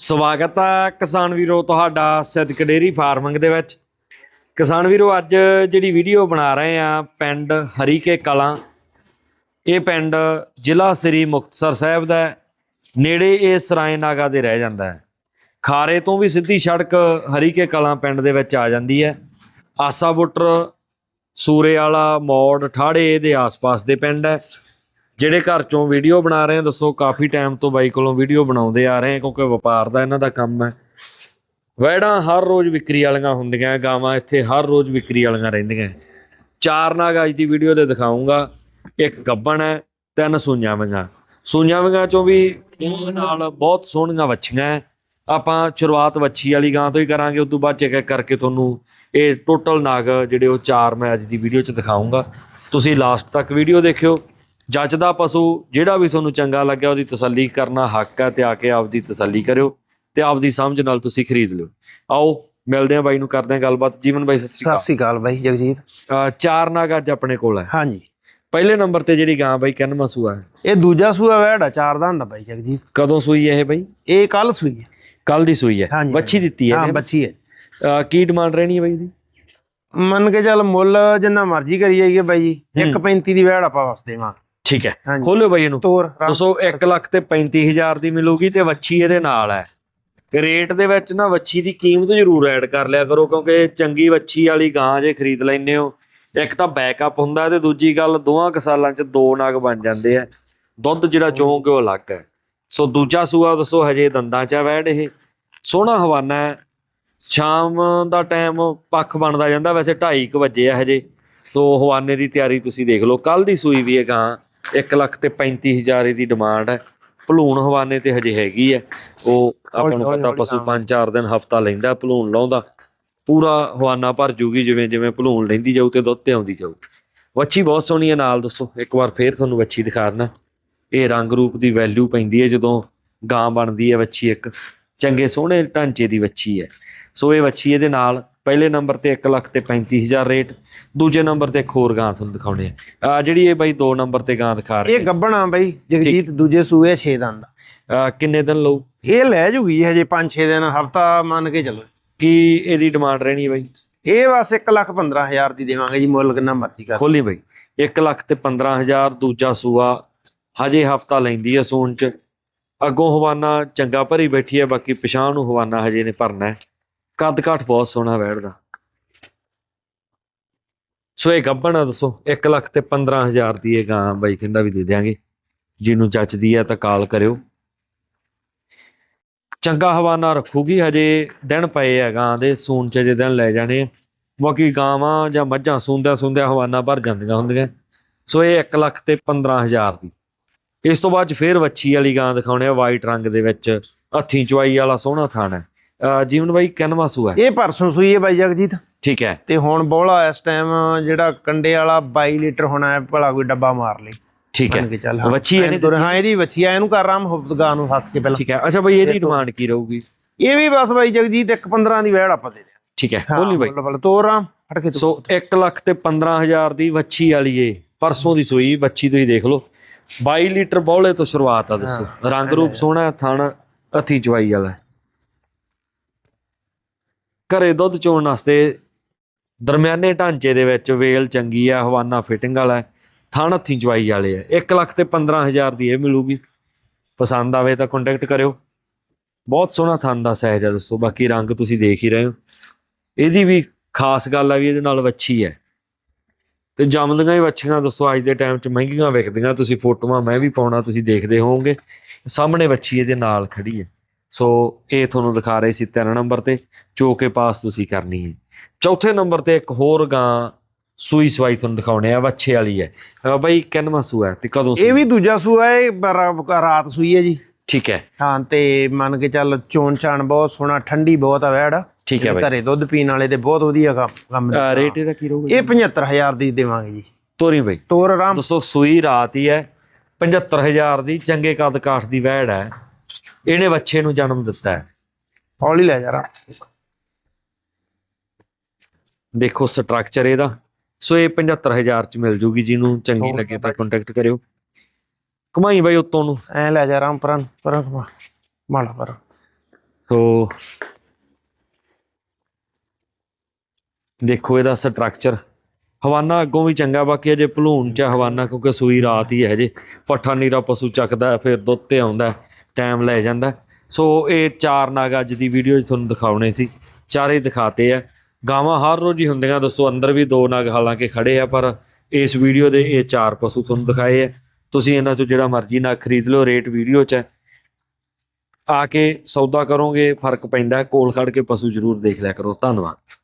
ਸਵਾਗਤ ਹੈ ਕਿਸਾਨ ਵੀਰੋ ਤੁਹਾਡਾ ਸਿੱਧਕ ਡੇਰੀ ਫਾਰਮਿੰਗ ਦੇ ਵਿੱਚ। ਕਿਸਾਨ ਵੀਰੋ, ਅੱਜ ਜਿਹੜੀ ਵੀਡੀਓ ਬਣਾ ਰਹੇ ਆ ਪਿੰਡ ਹਰੀਕੇ ਕਲਾਂ, ਇਹ ਪਿੰਡ ਜ਼ਿਲ੍ਹਾ ਸ੍ਰੀ ਮੁਕਤਸਰ ਸਾਹਿਬ ਦਾ ਨੇੜੇ ਇਹ ਸਰਾਏ ਨਾਗਾ ਦੇ ਰਹਿ ਜਾਂਦਾ ਹੈ। ਖਾਰੇ ਤੋਂ ਵੀ ਸਿੱਧੀ ਸੜਕ ਹਰੀਕੇ ਕਲਾਂ ਪਿੰਡ ਦੇ ਵਿੱਚ ਆ ਜਾਂਦੀ ਹੈ। ਆਸਾ ਬੁੱਟਰ ਸੂਰੇ ਵਾਲਾ ਮੋੜ, ਠਾੜੇ ਦੇ ਆਸ-ਪਾਸ ਦੇ ਪਿੰਡ ਹੈ। ਜਿਹੜੇ ਘਰ ਚੋਂ ਵੀਡੀਓ ਬਣਾ ਰਹੇ ਆ, ਦੱਸੋ ਕਾਫੀ ਟਾਈਮ ਤੋਂ ਬਾਈ ਕੋਲੋਂ ਵੀਡੀਓ ਬਣਾਉਂਦੇ ਆ ਰਹੇ ਆ, ਕਿਉਂਕਿ ਵਪਾਰ ਦਾ ਇਹਨਾਂ ਦਾ ਕੰਮ ਹੈ। ਵੈੜਾਂ ਹਰ ਰੋਜ਼ ਵਿਕਰੀ ਵਾਲੀਆਂ ਹੁੰਦੀਆਂ, ਗਾਵਾਂ ਇੱਥੇ ਹਰ ਰੋਜ਼ ਵਿਕਰੀ ਵਾਲੀਆਂ ਰਹਿੰਦੀਆਂ। ਚਾਰ ਨਾਗ ਅੱਜ ਦੀ ਵੀਡੀਓ ਦੇ ਦਿਖਾਉਂਗਾ ਇੱਕ ਗੱਬਣ ਹੈ, ਤਿੰਨ ਸੂਈਆਂ ਵੰਗਾ। ਸੂਈਆਂ ਵੰਗਾ ਚੋਂ ਵੀ ਨਾਲ ਬਹੁਤ ਸੋਹਣੀਆਂ ਵੱਛੀਆਂ ਹੈ। ਆਪਾਂ ਸ਼ੁਰੂਆਤ ਵੱਛੀ ਵਾਲੀ ਗਾਂ ਤੋਂ ਹੀ ਕਰਾਂਗੇ, ਉਸ ਤੋਂ ਬਾਅਦ ਚੈੱਕ ਕਰਕੇ ਤੁਹਾਨੂੰ ਇਹ ਟੋਟਲ ਨਾਗ, ਜਿਹੜੇ ਉਹ ਚਾਰ ਮੈਂ ਅੱਜ ਦੀ ਵੀਡੀਓ 'ਚ ਦਿਖਾਉਂਗਾ ਤੁਸੀਂ ਲਾਸਟ ਤੱਕ ਵੀਡੀਓ ਦੇਖਿਓ। ਜੱਜਦਾ ਪਸ਼ੂ ਜਿਹੜਾ ਵੀ ਤੁਹਾਨੂੰ ਚੰਗਾ ਲੱਗਿਆ ਉਹਦੀ ਤਸੱਲੀ ਕਰਨਾ ਹੱਕ ਹੈ ਤੇ ਆ ਕੇ ਆਪਦੀ ਤਸੱਲੀ ਕਰਿਓ ਤੇ ਆਪਦੀ ਸਮਝ ਨਾਲ ਤੁਸੀਂ ਖਰੀਦ ਲਿਓ। ਆਓ ਮਿਲਦੇ ਹਾਂ ਬਾਈ ਨੂੰ ਕਰਦੇ ਹਾਂ ਗੱਲਬਾਤ। ਜੀਵਨ ਬਾਈ ਸਤਿ ਸ਼੍ਰੀ ਸਤਿ ਸ੍ਰੀ ਅਕਾਲ ਬਾਈ ਜਗਜੀਤ। ਅਕਾਲ ਚਾਰ ਨਾਗ ਅੱਜ ਆਪਣੇ ਕੋਲ ਹੈ। ਹਾਂਜੀ। ਪਹਿਲੇ ਨੰਬਰ ਤੇ ਜਿਹੜੀ ਗਾਂ ਬਾਈ ਕਿੰਨਵਾਂ ਸੂਆ ਹੈ? ਇਹ ਦੂਜਾ ਸੂਆ ਵੈੜਾ ਚਾਰ ਦਾ ਹੁੰਦਾ ਬਾਈ ਜਗਜੀਤ। ਕਦੋਂ ਸੂਈ ਇਹ ਬਾਈ? ਇਹ ਕੱਲ ਸੂਈ ਹੈ। ਕੱਲ ਦੀ ਸੂਈ ਹੈ। ਵੱਛੀ ਦਿੱਤੀ ਹੈ ਹਾਂ। ਬੱਚੀ ਹੈ। ਕੀ ਡਿਮਾਂਡ ਰਹਿਣੀ ਹੈ ਬਾਈ ਦੀ ਮੰਨ ਕੇ ਚੱਲ ਮੁੱਲ ਜਿੰਨਾ ਮਰਜ਼ੀ ਕਰੀ ਜਾਈਏ ਬਾਈ ਜੀ। 1.35 ਦੀ ਵੈੜ ਆਪਾਂ ਵਸ ਦੇਵਾਂ ਠੀਕ ਹੈ। ਹਾਂਜੀ। ਖੋਲਿਓ ਬਾਈ ਇਹਨੂੰ। ਤੋਰ ਰਾਮ- ਦੱਸੋ 1 ਲੱਖ ਤੇ 35000 ਦੀ ਮਿਲੂਗੀ ਤੇ ਵੱਛੀ ਇਹਦੇ ਨਾਲ ਹੈ। ਰੇਟ ਦੇ ਵਿੱਚ ਨਾ ਵੱਛੀ ਦੀ ਕੀਮਤ ਜ਼ਰੂਰ ਐਡ ਕਰ ਲਿਆ ਕਰੋ ਕਿਉਂਕਿ ਚੰਗੀ ਵੱਛੀ ਵਾਲੀ ਗਾਂ ਜੇ ਖਰੀਦ ਲੈਂਦੇ ਹੋ ਇੱਕ ਤਾਂ ਬੈਕਅਪ ਹੁੰਦਾ ਤੇ ਦੂਜੀ ਗੱਲ ਦੋਹਾਂ ਕੁ ਸਾਲਾਂ ਚ ਦੋ ਨਗ ਬਣ ਜਾਂਦੇ ਆ। ਦੁੱਧ ਜਿਹੜਾ ਚੋਂ ਕਿ ਉਹ ਅਲੱਗ ਹੈ। ਸੋ ਦੂਜਾ ਸੂਆ ਦੱਸੋ ਹਜੇ ਦੰਦਾਂ ਚ ਆ ਵੈੜ ਇਹ। ਸੋਹਣਾ ਹਵਾਨਾ ਹੈ। ਸ਼ਾਮ ਦਾ ਟਾਈਮ ਪੱਖ ਬਣਦਾ ਜਾਂਦਾ ਵੈਸੇ 2:30 ਵਜੇ ਆ ਹਜੇ। ਤੋ ਹਵਾਨੇ ਦੀ ਤਿਆਰੀ ਤੁਸੀਂ ਦੇਖ ਲਓ। ਕੱਲ ਦੀ ਸੂਈ ਵੀ ਹੈ ਗਾਂ 1 ਲੱਖ ਤੇ 35000 ਇਹਦੀ ਡਿਮਾਂਡ ਹੈ। ਭਲੂਣ ਹਵਾਨੇ ਤੇ ਹਜੇ ਹੈਗੀ ਹੈ। ਉਹ ਆਪਾਂ ਨੂੰ ਪਤਾ ਪਸ਼ੂ ਲਾਵਾਂਗੇ। 5-4 ਦਿਨ ਹਫਤਾ ਲੈਂਦਾ ਭਲੂਣ ਲਾਉਂਦਾ। ਪੂਰਾ ਹਵਾਨਾ ਭਰ ਜੂਗੀ, ਜਿਵੇਂ ਜਿਵੇਂ ਭਲੂਣ ਲੈਂਦੀ ਜਾਊ ਤੇ ਦੁੱਧ ਤੇ ਆਉਂਦੀ ਜਾਊ। ਵੱਛੀ ਬਹੁਤ ਸੋਹਣੀ ਹੈ, ਨਾਲ ਦੱਸੋ, ਇੱਕ ਵਾਰ ਫੇਰ ਤੁਹਾਨੂੰ ਵੱਛੀ ਦਿਖਾ ਦਿੰਦਾ ਇਹ ਰੰਗ ਰੂਪ ਦੀ ਵੈਲਿਊ ਪੈਂਦੀ ਹੈ, ਜਦੋਂ ਗਾਂ ਬਣਦੀ ਹੈ ਵੱਛੀ ਇੱਕ। ਚੰਗੇ ਸੋਹਣੇ ਢਾਂਚੇ ਦੀ ਵੱਛੀ ਹੈ। ਸੋ ਇਹ ਵੱਛੀ ਇਹਦੇ ਨਾਲ ਪਹਿਲੇ ਨੰਬਰ ਤੇ 1 ਲੱਖ ਤੇ 35000 ਰੇਟ ਦੂਜੇ ਨੰਬਰ ਤੇ ਇੱਕ ਹੋਰ ਗਾਂ ਤੁਹਾਨੂੰ ਦਿਖਾਉਣੇ ਆ। ਆਹ ਜਿਹੜੀ ਇਹ ਬਾਈ ਦੋ ਨੰਬਰ ਤੇ ਗਾਂ ਦਿਖਾ ਰਹੇ ਇਹ ਗੱਬਣਾ ਬਾਈ ਜਗਜੀਤ ਦੂਜੇ ਸੂਏ 6 ਦਿਨ ਦਾ ਆ ਕਿੰਨੇ ਦਿਨ ਲਊ? ਇਹ ਲੈ ਜੂਗੀ ਹਜੇ 5-6 ਦਿਨ ਹਫਤਾ ਮੰਨ ਕੇ ਚੱਲੋ। ਕੀ ਇਹਦੀ ਡਿਮਾਂਡ ਰਹਿਣੀ ਬਾਈ? ਇਹ ਬਸ 1 ਲੱਖ 15000 ਦੀ ਦੇਵਾਂਗੇ ਜੀ ਮੁੱਲ ਕਿੰਨਾ ਮਰਜ਼ੀ ਕਰ। ਖੋਲੀ ਬਾਈ। 1 ਲੱਖ ਤੇ 15000 ਦੂਜਾ ਸੂਆ। ਹਜੇ ਹਫਤਾ ਲੈਂਦੀ ਹੈ ਸੂਣ ਚ। ਅੱਗੋਂ ਹਵਾਨਾ ਚੰਗਾ ਭਰੀ ਬੈਠੀ ਹੈ ਬਾਕੀ ਪਛਾਣ ਨੂੰ ਹਵਾਨਾ ਹਜੇ ਨੇ ਭਰਨਾ ਹੈ। ਕੱਦ ਕਾਠ ਬਹੁਤ ਸੋਹਣਾ ਬੈਠਦਾ ਸੋ ਇਹ ਗੱਬਣ ਆ ਦੱਸੋ 1 ਲੱਖ ਤੇ 15000 ਦੀ ਇਹ ਗਾਂ ਬਾਈ ਕਹਿੰਦਾ ਵੀ ਦੇ ਦਿਆਂਗੇ। ਜਿਹਨੂੰ ਜੱਚਦੀ ਹੈ ਤਾਂ ਕਾਲ ਕਰਿਓ। ਚੰਗਾ ਹਵਾਨਾ ਰੱਖੂਗੀ, ਹਜੇ ਦਿਨ ਪਏ ਆ ਗਾਂ ਦੇ, ਸੂਣ ਚ ਜੇ ਦਿਨ ਲੈ ਜਾਣੇ ਆ। ਬਾਕੀ ਗਾਵਾਂ ਜਾਂ ਮੱਝਾਂ ਸੁੰਦਿਆਂ ਸੁੰਦਿਆਂ ਹਵਾਨਾ ਭਰ ਜਾਂਦੀਆਂ ਹੁੰਦੀਆਂ। ਸੋ ਇਹ 1 ਲੱਖ ਤੇ 15000 ਦੀ। ਇਸ ਤੋਂ ਬਾਅਦ 'ਚ ਫੇਰ ਵੱਛੀ ਵਾਲੀ ਗਾਂ ਦਿਖਾਉਣੇ ਆ, ਵਾਈਟ ਰੰਗ ਦੇ ਵਿੱਚ, ਹੱਥੀਂ ਚਵਾਈ ਵਾਲਾ ਸੋਹਣਾ ਥਾਣਾ ਹੈ। ਜੀਵਨ ਬਾਈ ਕਿੰਨਵਾਂ ਸੂਆ ਹੈ? ਇਹ ਪਰਸੋਂ ਸੂਈ ਹੈ ਬਾਈ ਜਗਜੀਤ। ਠੀਕ ਹੈ। ਤੇ ਹੁਣ ਬੋਲਾ ਇਸ ਟਾਈਮ ਜਿਹੜਾ ਕੰਡੇ ਵਾਲਾ 22 ਲੀਟਰ ਹੋਣਾ ਹੈ ਭਲਾ ਕੋਈ ਡੱਬਾ ਮਾਰ ਲਈ ਠੀਕ ਹੈ। ਹਾਂ। ਵੱਛੀ ਇਹਨੇ ਐਨ ਹਾਂ ਇਹਦੀ ਵੱਛੀ ਆ ਇਹਨੂੰ ਕਰ ਰਾਮ ਹੁਬਦਗਾ ਨੂੰ ਹੱਥ ਕੇ ਪਹਿਲਾਂ। ਠੀਕ ਹੈ। ਅੱਛਾ ਬਾਈ ਇਹਦੀ ਡਿਮਾਂਡ ਕੀ ਰਹੂਗੀ? ਇਹ ਵੀ ਬਸ ਬਾਈ ਜਗਜੀਤ ਇੱਕ 15 ਦੀ ਵੈੜ ਆਪਾਂ ਦੇ ਦੇ ਠੀਕ ਹੈ। ਬੋਲੀ ਬਾਈ। ਬੱਲ ਤੋਰ ਰਾਮ ਫੜ ਕੇ ਤੂੰ। ਸੋ 1 ਲੱਖ ਤੇ 15000 ਦੀ ਵੱਛੀ ਵਾਲੀ ਏ ਪਰਸੋਂ ਦੀ ਸੂਈ ਵੱਛੀ ਤੁਸੀਂ ਦੇਖ ਲਓ। 22 ਲੀਟਰ ਬੌਲੇ ਤੋਂ ਸ਼ੁਰੂਆਤ ਆ ਦੱਸੋ। ਰੰਗ ਰੂਪ ਸੋਹਣਾ ਹੈ, ਥਣ ਹੱਥੀ ਚਵਾਈ ਵਾਲਾ ਹੈ। ਘਰੇ ਦੁੱਧ ਚੋਣ ਵਾਸਤੇ ਦਰਮਿਆਨੇ ਢਾਂਚੇ ਦੇ ਵਿੱਚ ਵੇਲ ਚੰਗੀ ਆ ਹਵਾਨਾ ਫਿਟਿੰਗ ਵਾਲਾ ਹੈ, ਥਣ ਹੱਥੀ ਚਵਾਈ ਵਾਲੇ ਆ। 1 ਲੱਖ ਤੇ 15000 ਦੀ ਇਹ ਮਿਲੂਗੀ। ਪਸੰਦ ਆਵੇ ਤਾਂ ਕੰਟੈਕਟ ਕਰਿਓ। ਬਹੁਤ ਸੋਹਣਾ ਥਣ ਦਾ ਸਹਿਜ ਆ ਦੱਸੋ ਬਾਕੀ ਰੰਗ ਤੁਸੀਂ ਦੇਖ ਹੀ ਰਹੇ ਹੋ। ਇਹਦੀ ਵੀ ਖਾਸ ਗੱਲ ਆ ਵੀ ਇਹਦੇ ਨਾਲ ਵੱਛੀ ਹੈ। ਤੇ ਜੰਮਦੀਆਂ ਹੀ ਵੱਛੀਆਂ ਦੱਸੋ ਅੱਜ ਦੇ ਟਾਈਮ 'ਚ ਮਹਿੰਗੀਆਂ ਵਿਕਦੀਆਂ। ਤੁਸੀਂ ਫੋਟੋਆਂ ਮੈਂ ਵੀ ਪਾਉਣਾ ਤੁਸੀਂ ਦੇਖਦੇ ਹੋਵੋਗੇ। ਸਾਹਮਣੇ ਵੱਛੀ ਇਹਦੇ ਨਾਲ ਖੜੀ ਹੈ। ਸੋ ਇਹ ਤੁਹਾਨੂੰ ਦਿਖਾ ਰਹੇ ਸੀ ਤਿੰਨ ਨੰਬਰ ਤੇ ਚੋਕੇ ਪਾਸ ਤੁਸੀਂ ਕਰਨੀ ਹੈ। ਚੌਥੇ ਨੰਬਰ ਤੇ ਇੱਕ ਹੋਰ ਗਾਂ ਸੂਈ ਸਵਾਈ ਤੁਹਾਨੂੰ ਦਿਖਾਉਣੇ ਆ ਵੱਛੇ ਵਾਲੀ ਹੈ। ਬਾਈ ਕਿੰਨਵਾਂ ਸੂਆ ਹੈ ਤੇ ਕਦੋਂ ਇਹ? ਵੀ ਦੂਜਾ ਸੂਆ ਹੈ ਰਾਤ ਸੂਈ ਹੈ ਜੀ। ਠੀਕ ਹੈ। ਹਾਂ ਤੇ ਮੰਨ ਕੇ ਚੱਲ ਚੋਣ ਚਾਣ ਬਹੁਤ ਸੋਹਣਾ ਠੰਡੀ ਬਹੁਤ ਆ ਵੈੜ। ਠੀਕ ਹੈ ਬਾਈ। ਘਰੇ ਦੁੱਧ ਪੀਣ ਵਾਲੇ ਤੇ ਬਹੁਤ ਵਧੀਆ ਕੰਮ ਰੇਟ ਇਹਦਾ ਕੀ ਰਹੂਗਾ? ਇਹ 75000 ਦੀ ਦੇਵਾਂਗੇ ਜੀ। ਤੋਰੀ ਬਾਈ। ਤੋਰ ਆਰਾਮ। ਦੋਸਤੋ ਸੂਈ ਰਾਤ ਹੀ ਹੈ 75000 ਦੀ ਚੰਗੇ ਕੱਦ ਕਾਠ ਦੀ ਵਹਿੜ ਹੈ। ਇਹਨੇ ਬੱਚੇ ਨੂੰ ਜਨਮ ਦਿੱਤਾ ਹੈ। ਹੌਲੀ ਲੈ ਜਰਾ ਦੇਖੋ ਸਟਰਕਚਰ ਇਹਦਾ। ਸੋ ਇਹ 75000 ਚ ਮਿਲ ਜੂਗੀ ਜਿਹਨੂੰ ਚੰਗੀ ਲੱਗੇ ਤਾਂ ਕੰਟੈਕਟ ਕਰਿਓ। ਕਮਾਈ ਬਾਈ ਉਤੋਂ ਨੂੰ। ਐ ਲੈ ਜਾ ਆਰਾਮ ਪਰਾਂ ਪਰਾਂ ਘੁਮਾ, ਮਾੜਾ ਪਰ। ਸੋ ਦੇਖੋ ਇਹਦਾ ਸਟਰਕਚਰ ਹਵਾਨਾ ਅੱਗੋਂ ਵੀ ਚੰਗਾ ਬਾਕੀ ਅਜੇ ਭਲੂਣ ਚ ਹਵਾਨਾ ਕਿਉਂਕਿ ਸੂਈ ਰਾਤ ਹੀ ਹੈ ਹਜੇ। ਪੱਠਾ ਨੀਰਾ ਪਸ਼ੂ ਚੱਕਦਾ ਫਿਰ ਦੁੱਧ ਤੇ ਆਉਂਦਾ। ਟਾਈਮ ਲੈ ਜਾਂਦਾ। ਸੋ ਇਹ ਚਾਰ ਨਾਗ ਅੱਜ ਦੀ ਵੀਡੀਓ 'ਚ ਤੁਹਾਨੂੰ ਦਿਖਾਉਣੇ ਸੀ। ਚਾਰੇ ਦਿਖਾਤੇ ਆ। ਗਾਵਾਂ ਹਰ ਰੋਜ਼ ਹੀ ਹੁੰਦੀਆਂ। ਦੱਸੋ, ਅੰਦਰ ਵੀ ਦੋ ਨਾਗ ਹਾਲਾਂਕਿ ਖੜੇ ਆ, ਪਰ ਇਸ ਵੀਡੀਓ ਦੇ ਇਹ ਚਾਰ ਪਸ਼ੂ ਤੁਹਾਨੂੰ ਦਿਖਾਏ ਆ। ਤੁਸੀਂ ਇਹਨਾਂ ਚੋਂ ਜਿਹੜਾ ਮਰਜ਼ੀ ਨਾਗ ਖਰੀਦ ਲਓ ਰੇਟ ਵੀਡੀਓ 'ਚ। ਹੈ ਆ ਕੇ ਸੌਦਾ ਕਰੋਗੇ, ਫ਼ਰਕ ਪੈਂਦਾ। ਕੋਲ ਖੜ ਕੇ ਪਸ਼ੂ ਜ਼ਰੂਰ ਦੇਖ ਲਿਆ ਕਰੋ। ਧੰਨਵਾਦ।